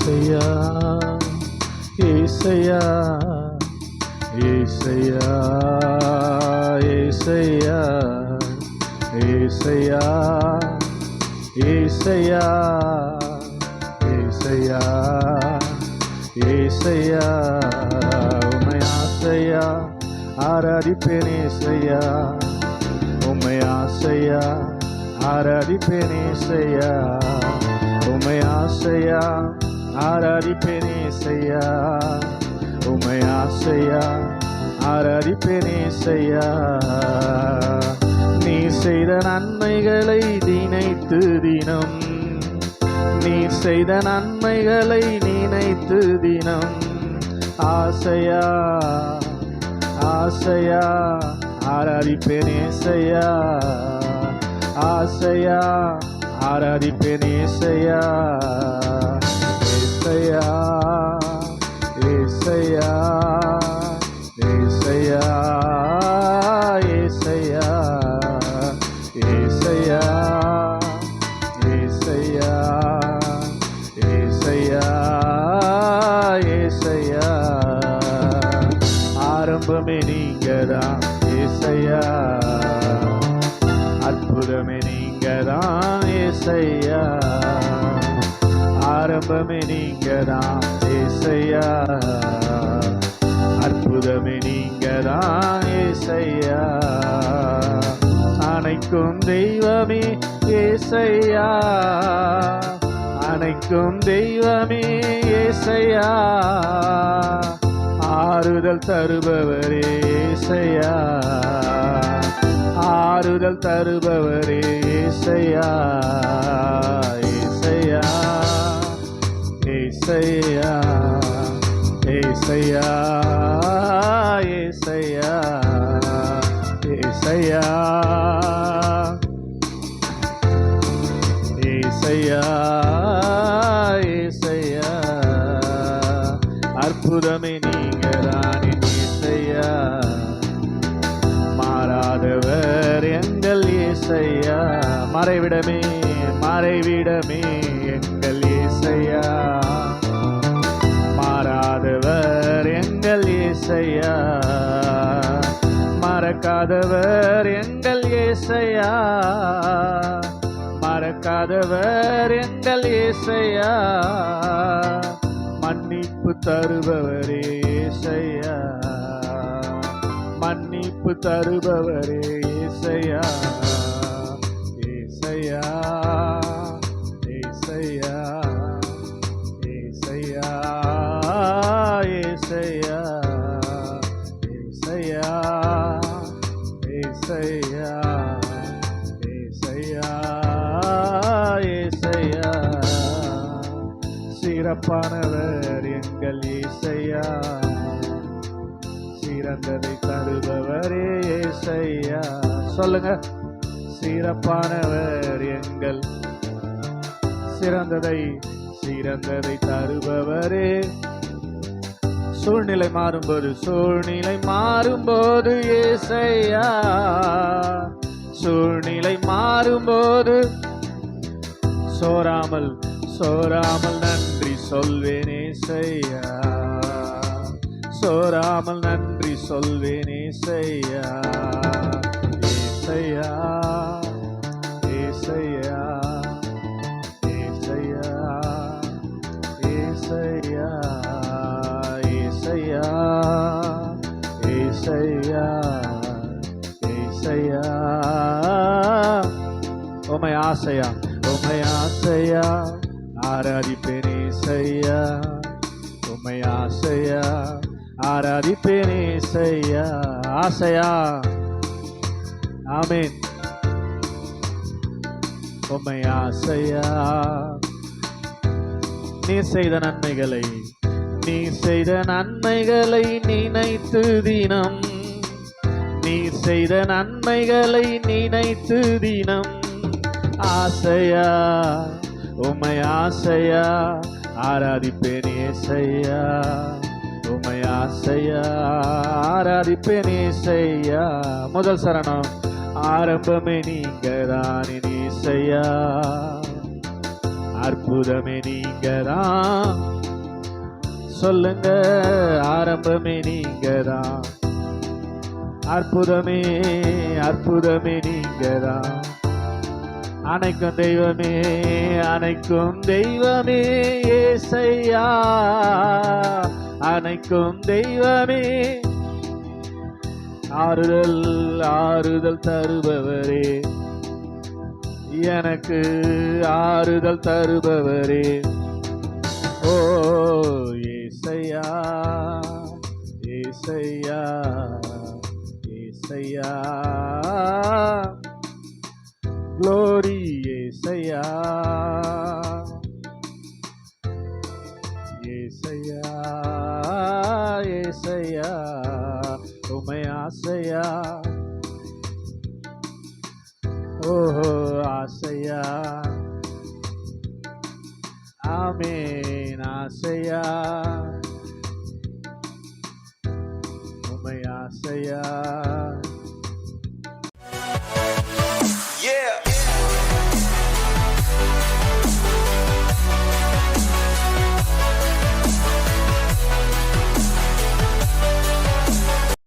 ஏசையா ஏசையா ஏசையா ஏசையா ஏசையா ஏசையா ஏசையா ஏசையா உம்மை ஆசையா ஆராதிப்பேன் ஏசையா உம்மை ஆசையா ஆராதிப்பேன் ஏசையா உம்மை ஆசையா ஆராதிப்பேன் ஏசையா. உமை ஆசையா. ஆராதிப்பேன் ஏசையா. நீ செய்த நன்மைகளை நினைத்து தினம். நீ செய்த நன்மைகளை நினைத்து தினம். ஆசையா. ஆசையா. ஆராதிப்பேன் ஆசையா. ஆராதிப்பேன் ஏசையா ஏசையா ஏசையா ஏசையா ஏசையா ஏசையா ஏசையா ஏசையா ஆரம்பமே நீங்கதான் ஏசையா அற்புதமே நீங்கதான் ஏசையா ஆரம்பமே நீங்கதான் ஏசையா. அற்புதமே நீங்கதான் ஏசையா. அனைக்கும் தெய்வமே ஏசையா. அனைக்கும் தெய்வமே ஏசையா. ஆறுதல் தருபவரே ஏசையா. ஆறுதல் தருபவரே ஏசையா ஏசையா. ஏசையா ஏசையா ஏசையா ஏசையா. ஏசையா ஏசையா. அற்புதமே நீங்க ராணி ஏசையா. மாறாதவர் எங்கள் ஏசையா. மறைவிடமே மறைவிடமே எங்கள் ஏசையா. ஏசையா. மறக்காதவர் எங்கள் ஏசையா. மறக்காதவர் எங்கள் ஏசையா. மன்னிப்பு தருபவர் ஏசையா. மன்னிப்பு தருபவர் ஏசையா. சிறப்பானவர் எங்கள் இசையா சிறந்ததை தருபவரே இசையா சொல்லுங்க. சிறப்பானவர் எங்கள். சிறந்ததை சிறந்ததை தருபவரே. சூழ்நிலை மாறும்போது சூழ்நிலை மாறும்போது ஏசையா. சூழ்நிலை மாறும்போது சோராமல் சோராமல் நன்றி சொல்வேனே செய்யா சோராமல் நன்றி சொல்வேனே செய்யா ஏசையா ஏசையா ஏசையா ஏசையா ஏசையா ஏசையா ஏசையா உமை ஆசையா உமை ஆசையா ஆராதிப்பேன் ஏசையா உமை ஆசையா. ஆராதிப்பேன் ஏசையா ஆசையா. ஆமென். உம்மை ஆசையா. நீ செய்த நன்மைகளை நீ செய்த நன்மைகளை நினைத்து தினம். நீ செய்த நன்மைகளை நினைத்து தினம். ஆசையா. உமை ஆசையா ஆராதிப்பேன் ஏசையா. உமை ஆசையா ஆராதிப்பேன் ஏசையா. முதல் சரணம் ஆரம்பமே நீங்க தான் இசையா அற்புதமே நீங்கதான் சொல்லுங்க ஆரம்பமே நீங்கதான் அற்புதமே அற்புதமே நீங்கதான் அனைக்கும் தெய்வமே அனைக்கும் தெய்வமே ஏசையா. அனைக்கும் தெய்வமே. ஆறுதல் ஆறுதல் தருபவரே. எனக்கு ஆறுதல் தருபவரே. ஓ ஏசையா ஏசையா ஏசையா. க்ளோரி ஏசையா ஏசையா ஏசையா உமை ஆசையா ஓஹோ ஆசையா ஆமேன் ஆசையா உமை ஆசையா